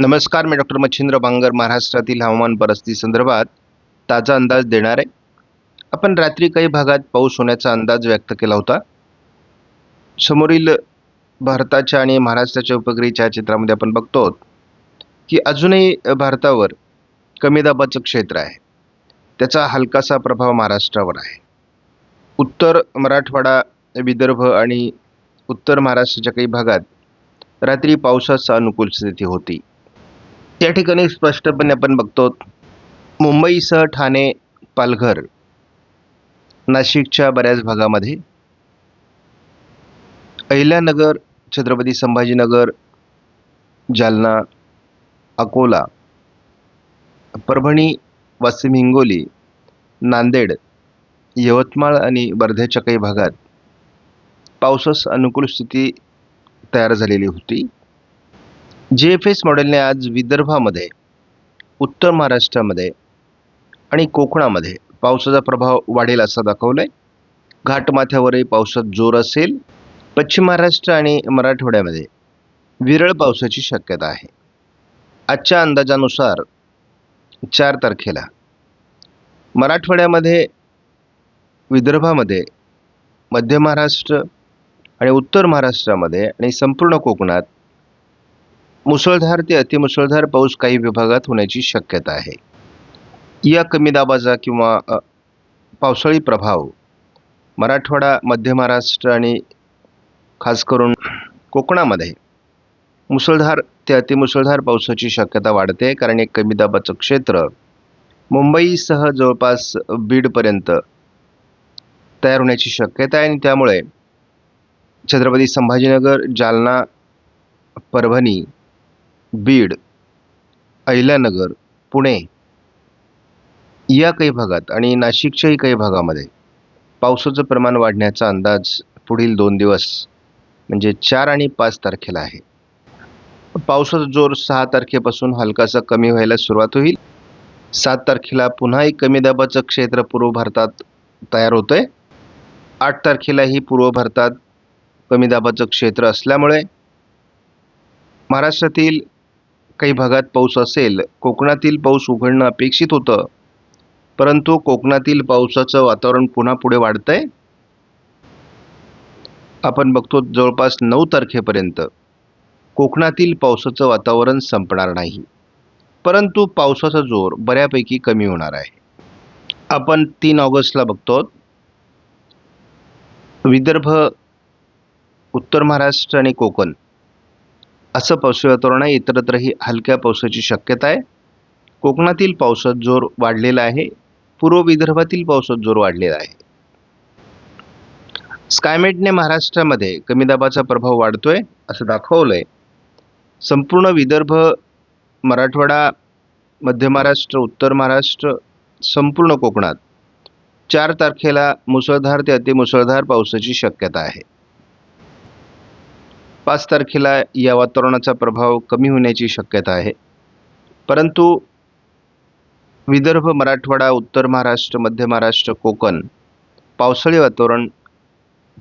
नमस्कार मी डॉक्टर मच्छिंद्र बांगर महाराष्ट्रातील हवामान परिस्थितीसंदर्भात ताजा अंदाज देणार आहे. आपण रात्री काही भागात पाऊस होण्याचा अंदाज व्यक्त केला होता. समोरील भारताच्या आणि महाराष्ट्राच्या उपग्रही छायाचित्रामध्ये आपण बघतो की अजूनही भारतावर कमी दाबाचं क्षेत्र आहे. त्याचा हलकासा प्रभाव महाराष्ट्रावर आहे. उत्तर मराठवाडा विदर्भ आणि उत्तर महाराष्ट्राच्या काही भागात रात्री पावसाचा अनुकूल स्थिती होती. या ठिकाणी स्पष्टपणे आपण बघतो मुंबईसह ठाणे पालघर नाशिकच्या बऱ्याच भागामध्ये अहिल्यानगर छत्रपती संभाजीनगर जालना अकोला परभणी वाशिम हिंगोली नांदेड यवतमाळ आणि वर्ध्याच्या काही भागात पावसास अनुकूल स्थिती तयार झालेली होती. जे एफ एस मॉडेलने आज विदर्भामध्ये उत्तर महाराष्ट्रामध्ये आणि कोकणामध्ये पावसाचा प्रभाव वाढेल असं दाखवलं आहे घाटमाथ्यावरही पावसात जोर असेल. पश्चिम महाराष्ट्र आणि मराठवाड्यामध्ये विरळ पावसाची शक्यता आहे. आजच्या अंदाजानुसार चार तारखेला मराठवाड्यामध्ये विदर्भामध्ये मध्य महाराष्ट्र आणि उत्तर महाराष्ट्रामध्ये आणि संपूर्ण कोकणात मुसळधार ते अतिमुसळधार पाऊस काही विभागात होण्याची शक्यता आहे. या कमी दाबाचा किंवा पावसाळी प्रभाव मराठवाडा मध्य महाराष्ट्र आणि खास करून कोकणामध्ये मुसळधार ते अतिमुसळधार पावसाची शक्यता वाढते कारण एक कमी दाबाचं क्षेत्र मुंबईसह जवळपास बीडपर्यंत तयार होण्याची शक्यता आहे आणि त्यामुळे छत्रपती संभाजीनगर जालना परभणी बीड अहिल्यानगर पुणे या काही भागात आणि नाशिकच्याही काही भागामध्ये पावसाचं प्रमाण वाढण्याचा अंदाज पुढील दोन दिवस म्हणजे चार आणि पाच तारखेला आहे. पावसाचा जोर सहा तारखेपासून हलकासा कमी व्हायला सुरुवात होईल. सात तारखेला पुन्हा एक कमी दाबाचं क्षेत्र पूर्व भारतात तयार होतं आहे आठ तारखेलाही पूर्व भारतात कमी दाबाचं क्षेत्र असल्यामुळे महाराष्ट्रातील काही भागात पाऊस असेल कोकणातील पाऊस उघडणं अपेक्षित होतं. परंतु कोकणातील पावसाचं वातावरण पुन्हा पुढे वाढतं आहे आपण बघतो जवळपास नऊ तारखेपर्यंत. कोकणातील पावसाचं वातावरण संपणार नाही. परंतु पावसाचा जोर बऱ्यापैकी कमी होणार आहे. आपण तीन ऑगस्टला बघतो. विदर्भ उत्तर महाराष्ट्र आणि कोकण. असं पावसाळी वातावरण आहे इतरत्रही हलक्या पावसाची शक्यता आहे. कोकणातील पावसात जोर वाढलेला आहे. पूर्व विदर्भातील पावसात जोर वाढलेला आहे. स्कायमेटने महाराष्ट्रामध्ये कमी दाबाचा प्रभाव वाढतोय असं दाखवलंय. संपूर्ण विदर्भ मराठवाडा मध्य महाराष्ट्र उत्तर महाराष्ट्र संपूर्ण कोकणात चार तारखेला मुसळधार ते अतिमुसळधार पावसाची शक्यता आहे. पाच तारखेला या वातावरणाचा प्रभाव कमी होण्याची शक्यता आहे. परंतु विदर्भ मराठवाडा उत्तर महाराष्ट्र मध्य महाराष्ट्र कोकण पावसाळी वातावरण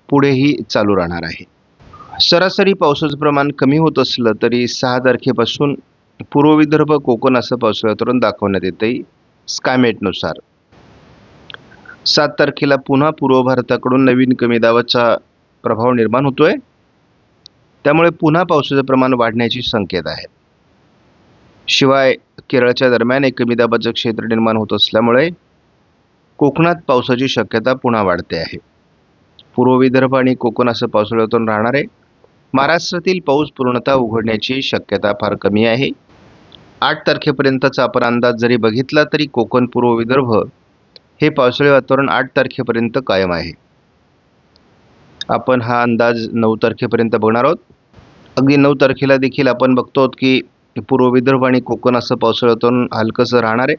पुढेही चालू राहणार आहे. सरासरी पावसाचं प्रमाण कमी होत असलं तरी सहा तारखेपासून पूर्व विदर्भ कोकण असं पावसाळी वातावरण दाखवण्यात येते स्कायमेटनुसार सात तारखेला पुन्हा पूर्व भारताकडून नवीन कमी दाबाचा प्रभाव निर्माण होतोय. त्यामुळे पुन्हा पावसाचं प्रमाण वाढण्याची संकेत आहे. शिवाय केरळच्या दरम्यान एक कमी दाबाचं क्षेत्र निर्माण होत असल्यामुळे कोकणात पावसाची शक्यता पुन्हा वाढते आहे. पूर्व विदर्भ आणि कोकण असं पावसाळ्यातून राहणार आहे. महाराष्ट्रातील पाऊस पूर्णतः उघडण्याची शक्यता फार कमी आहे. आठ तारखेपर्यंतचा आपण अंदाज जरी बघितला तरी कोकण पूर्व विदर्भ हे पावसाळी वातावरण आठ तारखेपर्यंत कायम आहे. आपण हा अंदाज नऊ तारखेपर्यंत बघणार आहोत. अगदी नऊ तारखेला देखील आपण बघतो आहोत की पूर्व विदर्भ आणि कोकण असं पावसाळी हलकंसं राहणार आहे.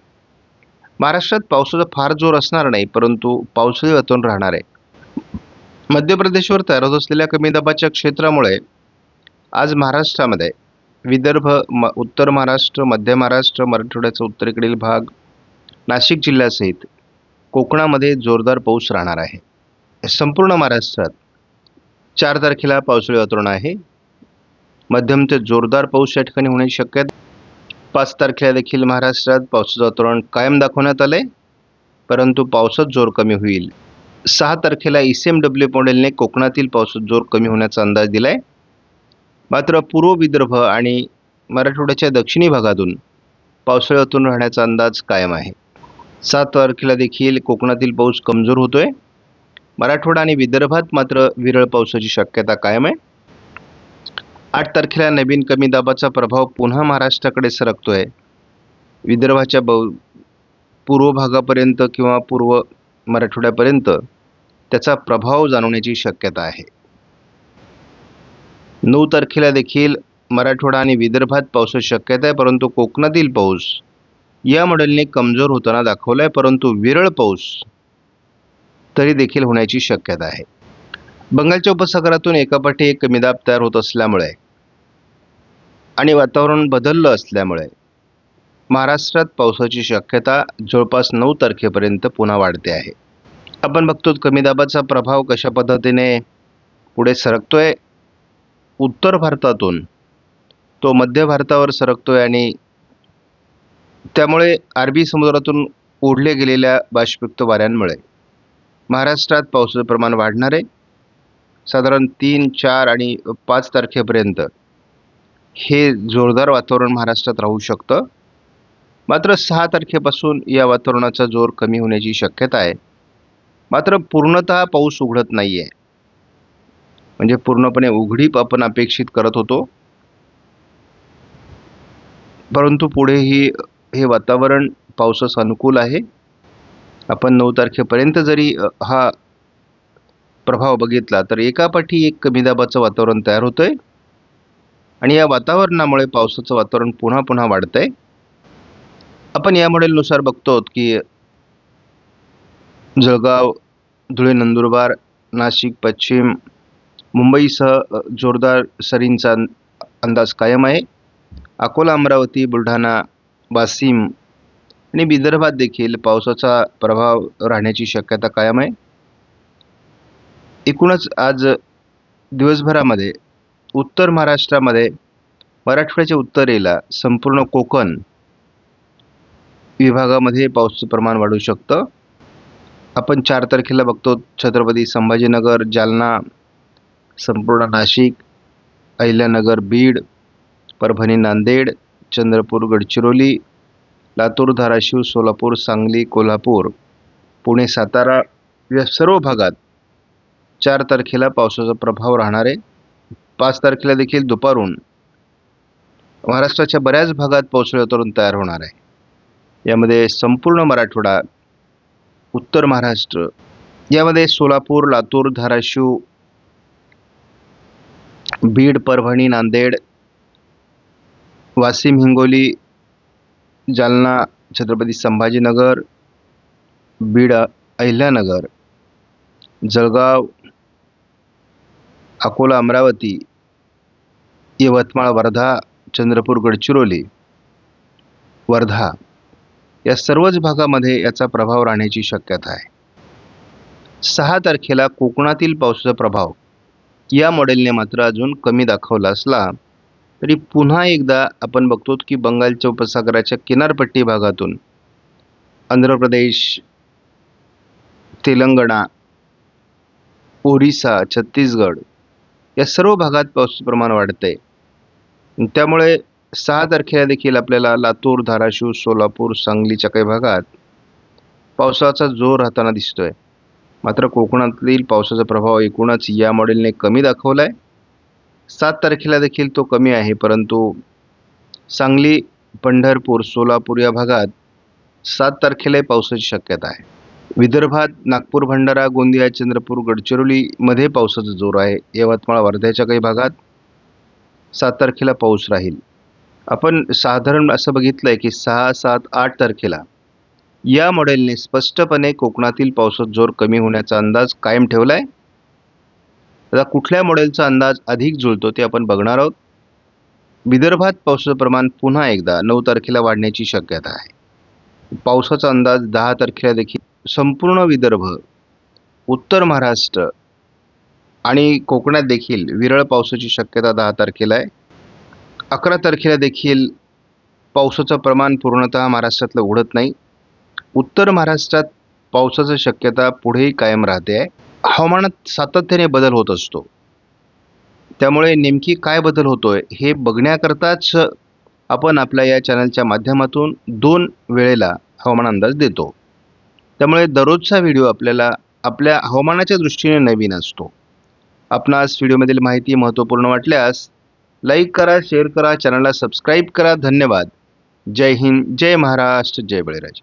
महाराष्ट्रात पावसाचा फार जोर असणार नाही परंतु पावसाळी वातावरण राहणार आहे. मध्य प्रदेशवर तयार होत असलेल्या कमी दाबाच्या क्षेत्रामुळे आज महाराष्ट्रामध्ये विदर्भ म उत्तर महाराष्ट्र मध्य महाराष्ट्र मराठवाड्याचा उत्तरेकडील भाग नाशिक जिल्ह्यासहित कोकणामध्ये जोरदार पाऊस राहणार आहे. संपूर्ण महाराष्ट्रात चार तारखेला पावसाळी वातावरण आहे. मध्यम ते जोरदार पाऊस या ठिकाणी होण्याची शक्यता पाच तारखेला देखील महाराष्ट्रात पावसाचं वातावरण कायम दाखवण्यात आलंय परंतु पावसात जोर कमी होईल. सहा तारखेला ई सी एम डब्ल्यू मॉडेलने कोकणातील पावसात जोर कमी होण्याचा अंदाज दिलाय. मात्र पूर्व विदर्भ आणि मराठवाड्याच्या दक्षिणी भागातून पावसाळ्यातून राहण्याचा अंदाज कायम आहे. सात तारखेला देखील कोकणातील पाऊस कमजोर होतोय. मराठवाडा आणि विदर्भात मात्र विरळ पावसाची शक्यता कायम आहे. आठ तारखेला नवीन कमी दाबाचा प्रभाव पुन्हा महाराष्ट्राकडे सरकतोय. विदर्भाच्या बहु पूर्व भागापर्यंत किंवा पूर्व मराठवाड्यापर्यंत त्याचा प्रभाव जाणवण्याची शक्यता आहे. नऊ तारखेला देखील मराठवाडा आणि विदर्भात पावसाची शक्यता आहे परंतु कोकणातील पाऊस या मॉडेलने कमजोर होताना दाखवला आहे परंतु विरळ पाऊस तरी देखील होण्याची शक्यता आहे. बंगालच्या उपसागरातून एकापाठी एक कमी दाब तयार होत असल्यामुळे आणि वातावरण बदललं असल्यामुळे महाराष्ट्रात पावसाची शक्यता जवळपास नऊ तारखेपर्यंत पुन्हा वाढते आहे. आपण बघतो कमी दाबाचा प्रभाव कशा पद्धतीने पुढे सरकतोय? उत्तर भारतातून तो मध्य भारतावर सरकतोय आणि त्यामुळे अरबी समुद्रातून ओढले गेलेल्या बाष्पयुक्त वाऱ्यांमुळे महाराष्ट्रात पावसाचं प्रमाण वाढणार आहे. साधारण तीन चार आणि पाच तारखेपर्यंत हे जोरदार वातावरण महाराष्ट्रात राहू शकतं. मात्र सहा तारखेपासून या वातावरणाचा जोर कमी होण्याची शक्यता आहे. मात्र पूर्णतः पाऊस उघडत नाही आहे म्हणजे पूर्णपणे उघडीप आपण अपेक्षित करत होतो. परंतु पुढेही हे वातावरण पावसास अनुकूल आहे. आपण नऊ तारखेपर्यंत जरी हा प्रभाव बघितला तर एकापाठी एक कमी दाबाचं वातावरण तयार होतंय. आणि या वातावरणामुळे पावसाचं वातावरण पुन्हा पुन्हा वाढतंय. आपण या मॉडेलनुसार बघतो की जळगाव धुळे नंदुरबार नाशिक पश्चिम मुंबईसह जोरदार सरींचा अंदाज कायम आहे. अकोला अमरावती बुलढाणा वाशिम आणि विदर्भात देखील पावसाचा प्रभाव राहण्याची शक्यता कायम आहे. एकूणच आज दिवसभरामध्ये उत्तर महाराष्ट्रामध्ये मराठवाड्याच्या उत्तरेला संपूर्ण कोकण विभागामध्ये पाऊसचं प्रमाण वाढू शकतं. आपण चार तारखेला बघतो छत्रपती संभाजीनगर जालना संपूर्ण नाशिक अहिल्यानगर बीड परभणी नांदेड चंद्रपूर गडचिरोली लातूर धाराशिव सोलापूर सांगली कोल्हापूर पुणे सातारा या सर्व भागात चार तारखेला पावसाचा प्रभाव राहणार. आहे पाच तारखेला देखील दुपारून महाराष्ट्राच्या बऱ्याच भागात पावसाळी वातावरण तयार होणार आहे. यामध्ये संपूर्ण मराठवाडा उत्तर महाराष्ट्र यामध्ये सोलापूर लातूर धाराशिव बीड परभणी नांदेड वाशिम हिंगोली जालना छत्रपती संभाजीनगर बीड अहिल्यानगर जळगाव अकोला अमरावती यवतमाळ वर्धा चंद्रपूर गडचिरोली वर्धा या सर्वच भागामध्ये याचा प्रभाव राहण्याची शक्यता आहे. सहा तारखेला कोकणातील पावसाचा प्रभाव या मॉडेलने मात्र अजून कमी दाखवला असला तरी पुन्हा एकदा आपण बघतो की बंगालच्या उपसागराच्या किनारपट्टी भागातून आंध्र प्रदेश तेलंगणा ओरिसा छत्तीसगड या सर्व भागात पावसाचं प्रमाण वाढतंय. त्यामुळे सहा तारखेला देखील आपल्याला लातूर धाराशिव सोलापूर सांगलीच्या काही भागात पावसाचा जोर राहताना दिसतोय. मात्र कोकणातील पावसाचा प्रभाव एकूणच या मॉडेलने कमी दाखवला आहे सात तारखेला देखील तो कमी आहे परंतु सांगली पंढरपूर सोलापूर या भागात सात तारखेलाही पावसाची शक्यता आहे. विदर्भात नागपूर भंडारा गोंदिया चंद्रपूर गडचिरोलीमध्ये पावसाचा जोर आहे. यवतमाळ वर्ध्याच्या काही भागात सात तारखेला पाऊस राहील. आपण साधारण असं बघितलं आहे की सहा सात आठ तारखेला या मॉडेलने स्पष्टपणे कोकणातील पावसाचा जोर कमी होण्याचा अंदाज कायम ठेवला आहे आता कुठल्या मॉडेलचा अंदाज अधिक जुळतो ते आपण बघणार आहोत. विदर्भात पावसाचं प्रमाण पुन्हा एकदा नऊ तारखेला वाढण्याची शक्यता आहे. पावसाचा अंदाज दहा तारखेला देखील संपूर्ण विदर्भ उत्तर महाराष्ट्र आणि कोकणात देखील विरळ पावसाची शक्यता दहा तारखेला आहे. अकरा तारखेला देखील पावसाचं प्रमाण पूर्णतः महाराष्ट्रातलं उडत नाही. उत्तर महाराष्ट्रात पावसाची शक्यता पुढेही कायम राहते. आहे हवामानात सातत्याने बदल होत असतो. त्यामुळे नेमकी काय बदल होतोय हे बघण्याकरताच आपण आपल्या या चॅनलच्या माध्यमातून दोन वेळेला हवामान अंदाज देतो. त्यामुळे दररोजचा व्हिडिओ आपल्याला आपल्या हवामानाच्या दृष्टीने नवीन असतो. आपणास व्हिडिओमधील माहिती महत्त्वपूर्ण वाटल्यास लाईक करा शेअर करा चॅनलला सबस्क्राईब करा. धन्यवाद. जय हिंद जय महाराष्ट्र जय बळीराजा.